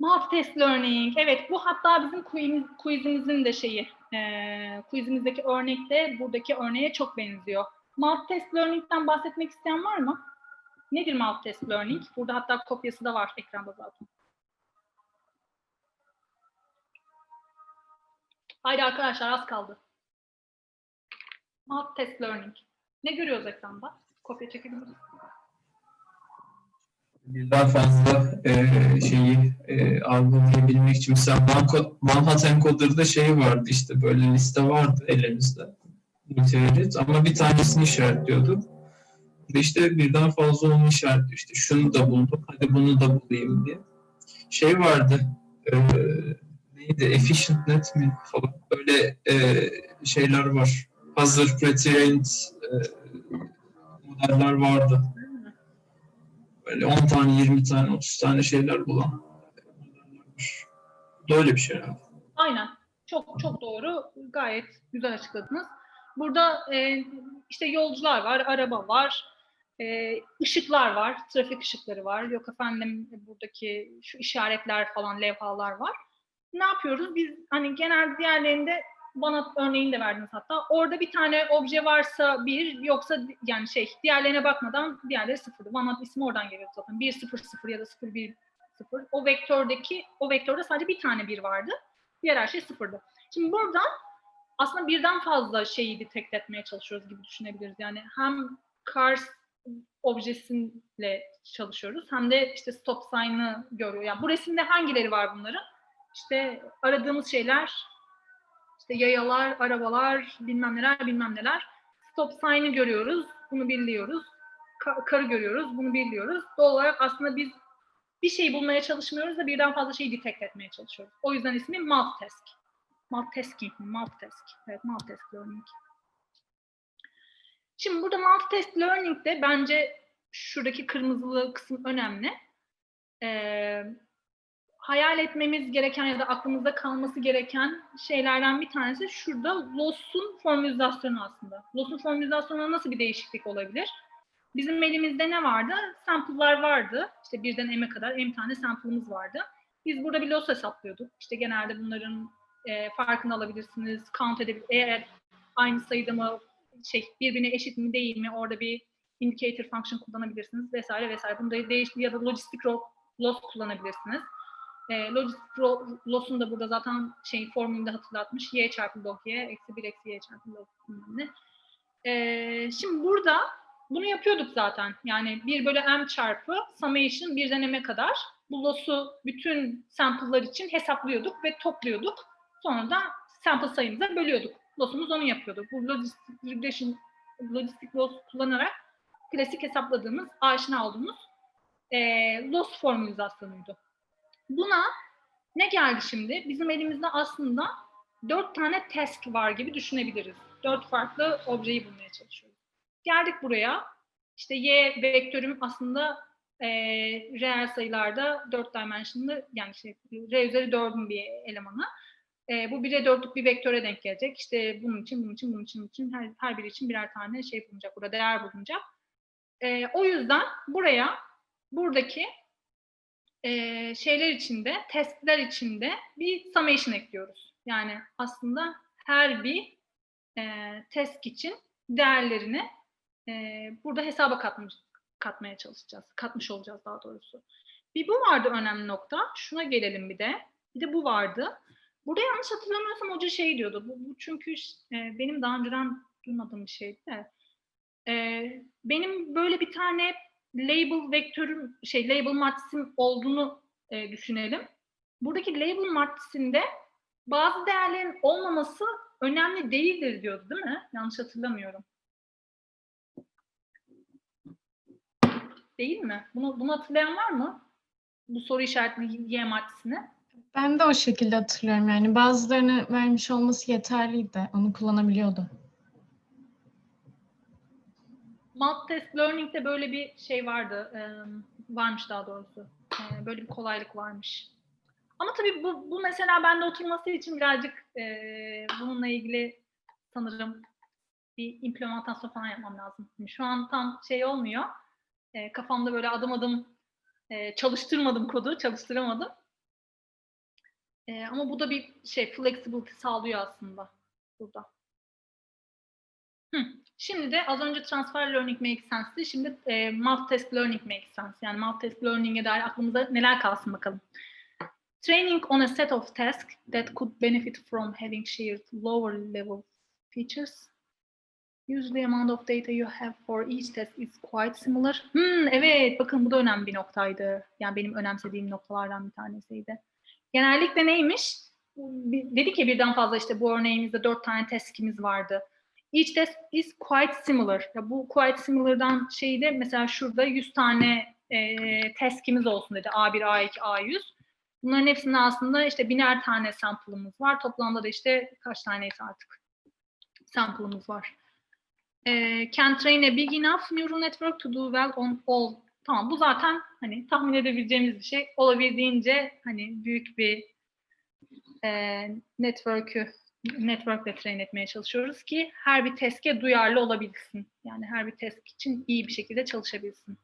Multitest learning. Evet bu hatta bizim quiz- quizimizin de şeyi. E, quizimizdeki örnek de buradaki örneğe çok benziyor. Multitest learning'den bahsetmek isteyen var mı? Nedir multitest learning? Burada hatta kopyası da var ekranda zaten. Haydi arkadaşlar az kaldı. Multitest learning. Ne görüyoruz ekranda? Kopya çekebiliriz. Birden fazla e, şeyi e, algılayabilmek için mesela Manhattan Encoder'da şey vardı işte böyle liste vardı elimizde mütevellit ama bir tanesini işaretliyorduk. Burada işte birden fazla onu işaretliyor. İşte şunu da buldum, hadi bunu da bulayım diye. Şey vardı, e, neydi, efficient net mi falan böyle e, şeyler var. Hazır pre-trained e, modeller vardı böyle 10 tane, 20 tane, 30 tane şeyler bulan. Böyle bir şey herhalde. Aynen. Çok çok doğru. Gayet güzel açıkladınız. Burada e, işte yolcular var, araba var, e, ışıklar var, trafik ışıkları var. Yok efendim buradaki şu işaretler falan, levhalar var. Ne yapıyoruz? Biz hani genel diğerlerinde bana örneğini de verdiniz hatta. Orada bir tane obje varsa bir, yoksa yani şey diğerlerine bakmadan diğerleri sıfır. OneNote ismi oradan geliyor zaten. 1 0 0 ya da 0 1 0. O vektördeki o vektörde sadece bir tane bir vardı. Diğer her şey sıfırdı. Şimdi buradan aslında birden fazla şeyi detect etmeye çalışıyoruz gibi düşünebiliriz. Yani hem cars objesiyle çalışıyoruz hem de işte stop sign'ı görüyor. Yani bu resimde hangileri var bunların? İşte aradığımız şeyler işte yayalar, arabalar, bilmem neler, bilmem neler. Stop sign'ı görüyoruz, bunu biliyoruz. Ka- karı görüyoruz, bunu biliyoruz. Doğal olarak aslında biz bir şey bulmaya çalışmıyoruz da birden fazla şeyi detect etmeye çalışıyoruz. O yüzden ismi multitask. Multitasking mi? Multitask. Evet, multitask learning. Şimdi burada multitask learning'de bence şuradaki kırmızılı kısım önemli. Ee, hayal etmemiz gereken ya da aklımızda kalması gereken şeylerden bir tanesi şurada loss'un formülizasyonu aslında. Loss'un formülizasyonuna nasıl bir değişiklik olabilir? Bizim elimizde ne vardı? Sample'lar vardı. İşte birden m'e kadar m tane sample'ımız vardı. Biz burada bir loss hesaplıyorduk. İşte genelde bunların e, farkını alabilirsiniz. Count edebilir. Eğer aynı sayıda mı şey birbirine eşit mi değil mi orada bir indicator function kullanabilirsiniz vesaire vesaire. Bunda değişti ya da logistic ro- loss kullanabilirsiniz. E, logistic ro- loss'un da burada zaten şey formülünde hatırlatmış. y çarpı log y eksi 1 eksi y çarpı log ne. E, şimdi burada bunu yapıyorduk zaten. Yani 1 bölü m çarpı summation birden m'e kadar bu loss'u bütün sample'lar için hesaplıyorduk ve topluyorduk. Sonra da sample sayımıza bölüyorduk. Loss'umuz onu yapıyorduk. Bu logistic regression, logistic loss kullanarak klasik hesapladığımız, aşina olduğumuz e, loss formülizasyonuydu. Buna ne geldi şimdi? Bizim elimizde aslında dört tane task var gibi düşünebiliriz. Dört farklı objeyi bulmaya çalışıyoruz. Geldik buraya. İşte y vektörüm aslında e, reel sayılarda 4 dimensionlı yani şey, r üzeri 4'ün bir elemanı. E, bu 1'e 4'lük bir vektöre denk gelecek. İşte bunun için, bunun için, bunun için, bunun için her, her biri için birer tane şey bulunacak. Burada değer bulunacak. E, o yüzden buraya buradaki e, şeyler içinde, testler içinde bir summation ekliyoruz. Yani aslında her bir e, test için değerlerini e, burada hesaba katmış, katmaya çalışacağız. Katmış olacağız daha doğrusu. Bir bu vardı önemli nokta. Şuna gelelim bir de. Bir de bu vardı. Burada yanlış hatırlamıyorsam hoca şey diyordu. Bu, bu çünkü e, benim daha önceden duymadığım bir şeydi de. E, benim böyle bir tane label vektörüm, şey label matrisim olduğunu e, düşünelim. Buradaki label matrisinde bazı değerlerin olmaması önemli değildir diyordu değil mi? Yanlış hatırlamıyorum. Değil mi? Bunu, bunu hatırlayan var mı? Bu soru işaretli Y matrisini. Ben de o şekilde hatırlıyorum yani bazılarını vermiş olması yeterliydi. Onu kullanabiliyordu. Multitest Learning'de böyle bir şey vardı. e, varmış daha doğrusu. E, böyle bir kolaylık varmış. Ama tabii bu, bu mesela bende oturması için birazcık e, bununla ilgili sanırım bir implementasyon falan yapmam lazım. Şimdi Şu an tam şey olmuyor. E, kafamda böyle adım adım e, çalıştırmadım kodu, çalıştıramadım. Ee, ama bu da bir şey flexibility sağlıyor aslında burada. Şimdi de az önce transfer learning makes sense'di. Şimdi e, multitask learning makes sense. Yani multitask learning'e dair aklımıza neler kalsın bakalım. Training on a set of tasks that could benefit from having shared lower level features. Usually amount of data you have for each task is quite similar. Hmm, evet, bakın bu da önemli bir noktaydı. Yani benim önemsediğim noktalardan bir tanesiydi. Genellikle neymiş? Dedik ya birden fazla işte bu örneğimizde dört tane task'imiz vardı. Each task is quite similar. Ya bu quite similar'dan şeyi de mesela şurada 100 tane e, task'imiz olsun dedi. A1, A2, A100. Bunların hepsinde aslında işte biner tane sample'ımız var. Toplamda da işte kaç taneyse artık sample'ımız var. E, can train a big enough neural network to do well on all. Tamam bu zaten hani tahmin edebileceğimiz bir şey. Olabildiğince hani büyük bir e, network'ü network'le train etmeye çalışıyoruz ki her bir task'e duyarlı olabilsin. Yani her bir task için iyi bir şekilde çalışabilsin.